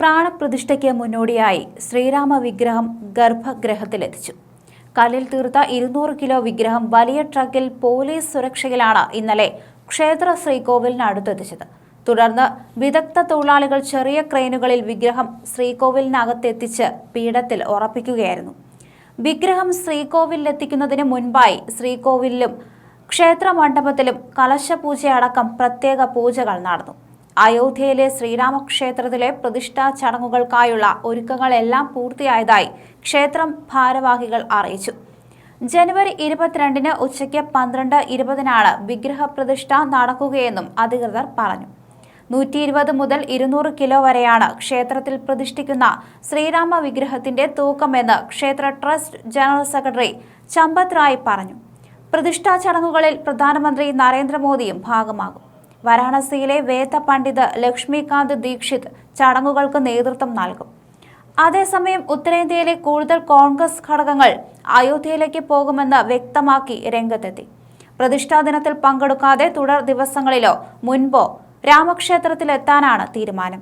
പ്രാണപ്രതിഷ്ഠയ്ക്ക് മുന്നോടിയായി ശ്രീരാമ വിഗ്രഹം ഗർഭഗൃഹത്തിലെത്തിച്ചു. കല്ലിൽ തീർത്ത ഇരുന്നൂറ് കിലോ വിഗ്രഹം വലിയ ട്രക്കിൽ പോലീസ് സുരക്ഷയിലാണ് ഇന്നലെ ക്ഷേത്ര ശ്രീകോവിലിനടുത്തെത്തിച്ചത് തുടർന്ന് വിദഗ്ധ തൊഴിലാളികൾ ചെറിയ ക്രെയിനുകളിൽ വിഗ്രഹം ശ്രീകോവിലിനകത്തെത്തിച്ച് പീഠത്തിൽ ഉറപ്പിക്കുകയായിരുന്നു. വിഗ്രഹം ശ്രീകോവിലെത്തിക്കുന്നതിന് മുൻപായി ശ്രീകോവിലിലും ക്ഷേത്ര മണ്ഡപത്തിലും കലശപൂജയടക്കം പ്രത്യേക പൂജകൾ നടന്നു. അയോധ്യയിലെ ശ്രീരാമക്ഷേത്രത്തിലെ പ്രതിഷ്ഠാ ചടങ്ങുകൾക്കായുള്ള ഒരുക്കങ്ങളെല്ലാം പൂർത്തിയായതായി ക്ഷേത്രം ഭാരവാഹികൾ അറിയിച്ചു. ജനുവരി ഇരുപത്തിരണ്ടിന് ഉച്ചയ്ക്ക് പന്ത്രണ്ട് ഇരുപതിനാണ് വിഗ്രഹ പ്രതിഷ്ഠ നടക്കുകയെന്നും അധികൃതർ പറഞ്ഞു. നൂറ്റി ഇരുപത് മുതൽ ഇരുന്നൂറ് കിലോ വരെയാണ് ക്ഷേത്രത്തിൽ പ്രതിഷ്ഠിക്കുന്ന ശ്രീരാമ വിഗ്രഹത്തിന്റെ തൂക്കമെന്ന് ക്ഷേത്ര ട്രസ്റ്റ് ജനറൽ സെക്രട്ടറി ചമ്പത് പറഞ്ഞു. പ്രതിഷ്ഠാ ചടങ്ങുകളിൽ പ്രധാനമന്ത്രി നരേന്ദ്രമോദിയും ഭാഗമാകും. വാരാണസിയിലെ വേദ പണ്ഡിത് ലക്ഷ്മികാന്ത് ദീക്ഷിത് ചടങ്ങുകൾക്ക് നേതൃത്വം നൽകും. അതേസമയം ഉത്തരേന്ത്യയിലെ കൂടുതൽ കോൺഗ്രസ് ഘടകങ്ങൾ അയോധ്യയിലേക്ക് പോകുമെന്ന് വ്യക്തമാക്കി രംഗത്തെത്തി. പ്രതിഷ്ഠാ ദിനത്തിൽ പങ്കെടുക്കാതെ തുടർ ദിവസങ്ങളിലോ മുൻപോ രാമക്ഷേത്രത്തിലെത്താനാണ് തീരുമാനം.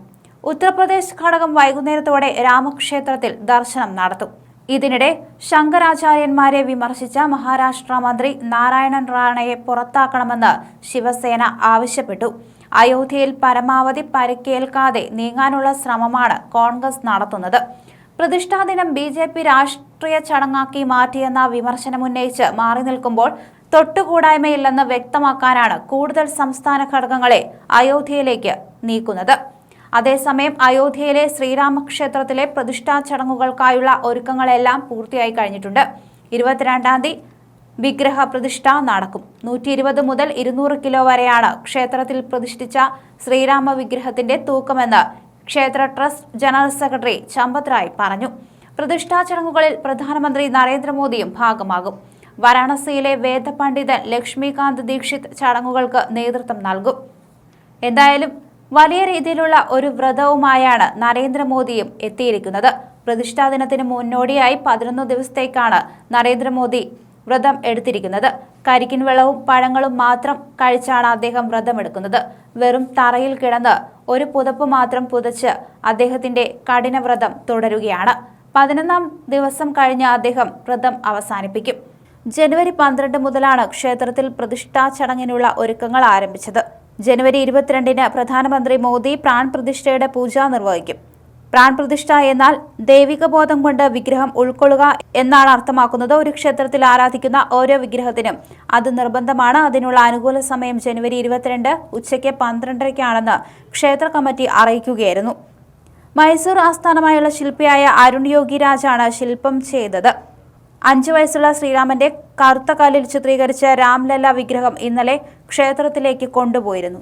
ഉത്തർപ്രദേശ് ഘടകം വൈകുന്നേരത്തോടെ രാമക്ഷേത്രത്തിൽ ദർശനം നടത്തും. ഇതിനിടെ ശങ്കരാചാര്യന്മാരെ വിമർശിച്ച മഹാരാഷ്ട്ര മന്ത്രി നാരായണൻ റാണയെ പുറത്താക്കണമെന്ന് ശിവസേന ആവശ്യപ്പെട്ടു. അയോധ്യയിൽ പരമാവധി പരിക്കേൽക്കാതെ നീങ്ങാനുള്ള ശ്രമമാണ് കോൺഗ്രസ് നടത്തുന്നത്. പ്രതിഷ്ഠാദിനം ബി ജെ പി രാഷ്ട്രീയ ചടങ്ങാക്കി മാറ്റിയെന്ന വിമർശനമുന്നയിച്ച് മാറി നിൽക്കുമ്പോൾ തൊട്ടുകൂടായ്മയില്ലെന്ന് വ്യക്തമാക്കാനാണ് കൂടുതൽ സംസ്ഥാന ഘടകങ്ങളെ അയോധ്യയിലേക്ക് നീക്കുന്നത്. അതേസമയം അയോധ്യയിലെ ശ്രീരാമക്ഷേത്രത്തിലെ പ്രതിഷ്ഠാ ചടങ്ങുകൾക്കായുള്ള ഒരുക്കങ്ങളെല്ലാം പൂർത്തിയായി കഴിഞ്ഞിട്ടുണ്ട്. ഇരുപത്തിരണ്ടാം തീയതി വിഗ്രഹ പ്രതിഷ്ഠ നടക്കും. നൂറ്റി ഇരുപത് മുതൽ ഇരുന്നൂറ് കിലോ വരെയാണ് ക്ഷേത്രത്തിൽ പ്രതിഷ്ഠിച്ച ശ്രീരാമ വിഗ്രഹത്തിന്റെ തൂക്കമെന്ന് ക്ഷേത്ര trust general secretary Champat Rai പറഞ്ഞു. പ്രതിഷ്ഠാ ചടങ്ങുകളിൽ പ്രധാനമന്ത്രി നരേന്ദ്രമോദിയും ഭാഗമാകും. വാരാണസിയിലെ വേദപണ്ഡിതൻ ലക്ഷ്മികാന്ത് ദീക്ഷിത് ചടങ്ങുകൾക്ക് നേതൃത്വം നൽകും. എന്തായാലും വലിയ രീതിയിലുള്ള ഒരു വ്രതവുമായാണ് നരേന്ദ്രമോദിയും എത്തിയിരിക്കുന്നത്. പ്രതിഷ്ഠാ ദിനത്തിന് മുന്നോടിയായി പതിനൊന്ന് ദിവസത്തേക്കാണ് നരേന്ദ്രമോദി വ്രതം എടുത്തിരിക്കുന്നത്. കരിക്കിൻ വെള്ളവും പഴങ്ങളും മാത്രം കഴിച്ചാണ് അദ്ദേഹം വ്രതമെടുക്കുന്നത്. വെറും തറയിൽ കിടന്ന് ഒരു പുതപ്പ് മാത്രം പുതച്ച് അദ്ദേഹത്തിന്റെ കഠിനവ്രതം തുടരുകയാണ്. പതിനൊന്നാം ദിവസം കഴിഞ്ഞ് അദ്ദേഹം വ്രതം അവസാനിപ്പിക്കും. ജനുവരി പന്ത്രണ്ട് മുതലാണ് ക്ഷേത്രത്തിൽ പ്രതിഷ്ഠാ ചടങ്ങിനുള്ള ഒരുക്കങ്ങൾ ആരംഭിച്ചത്. ജനുവരി ഇരുപത്തിരണ്ടിന് പ്രധാനമന്ത്രി മോദി പ്രാൺ പ്രതിഷ്ഠയുടെ പൂജ നിർവഹിക്കും. പ്രാൺ പ്രതിഷ്ഠ എന്നാൽ ദൈവിക ബോധം കൊണ്ട് വിഗ്രഹം ഉൾക്കൊള്ളുക എന്നാണ് അർത്ഥമാക്കുന്നത്. ഒരു ക്ഷേത്രത്തിൽ ആരാധിക്കുന്ന ഓരോ വിഗ്രഹത്തിനും അത് നിർബന്ധമാണ്. അതിനുള്ള അനുകൂല സമയം ജനുവരി ഇരുപത്തിരണ്ട് ഉച്ചയ്ക്ക് പന്ത്രണ്ടരയ്ക്കാണെന്ന് ക്ഷേത്ര കമ്മിറ്റി അറിയിക്കുകയായിരുന്നു. മൈസൂർ ആസ്ഥാനമായുള്ള ശില്പിയായ അരുൺ യോഗിരാജാണ് ശില്പം ചെയ്തത്. അഞ്ചു വയസ്സുള്ള ശ്രീരാമന്റെ കറുത്ത കാലിൽ ചിത്രീകരിച്ച രാംലല്ല വിഗ്രഹം ഇന്നലെ ക്ഷേത്രത്തിലേക്ക് കൊണ്ടുപോയിരുന്നു.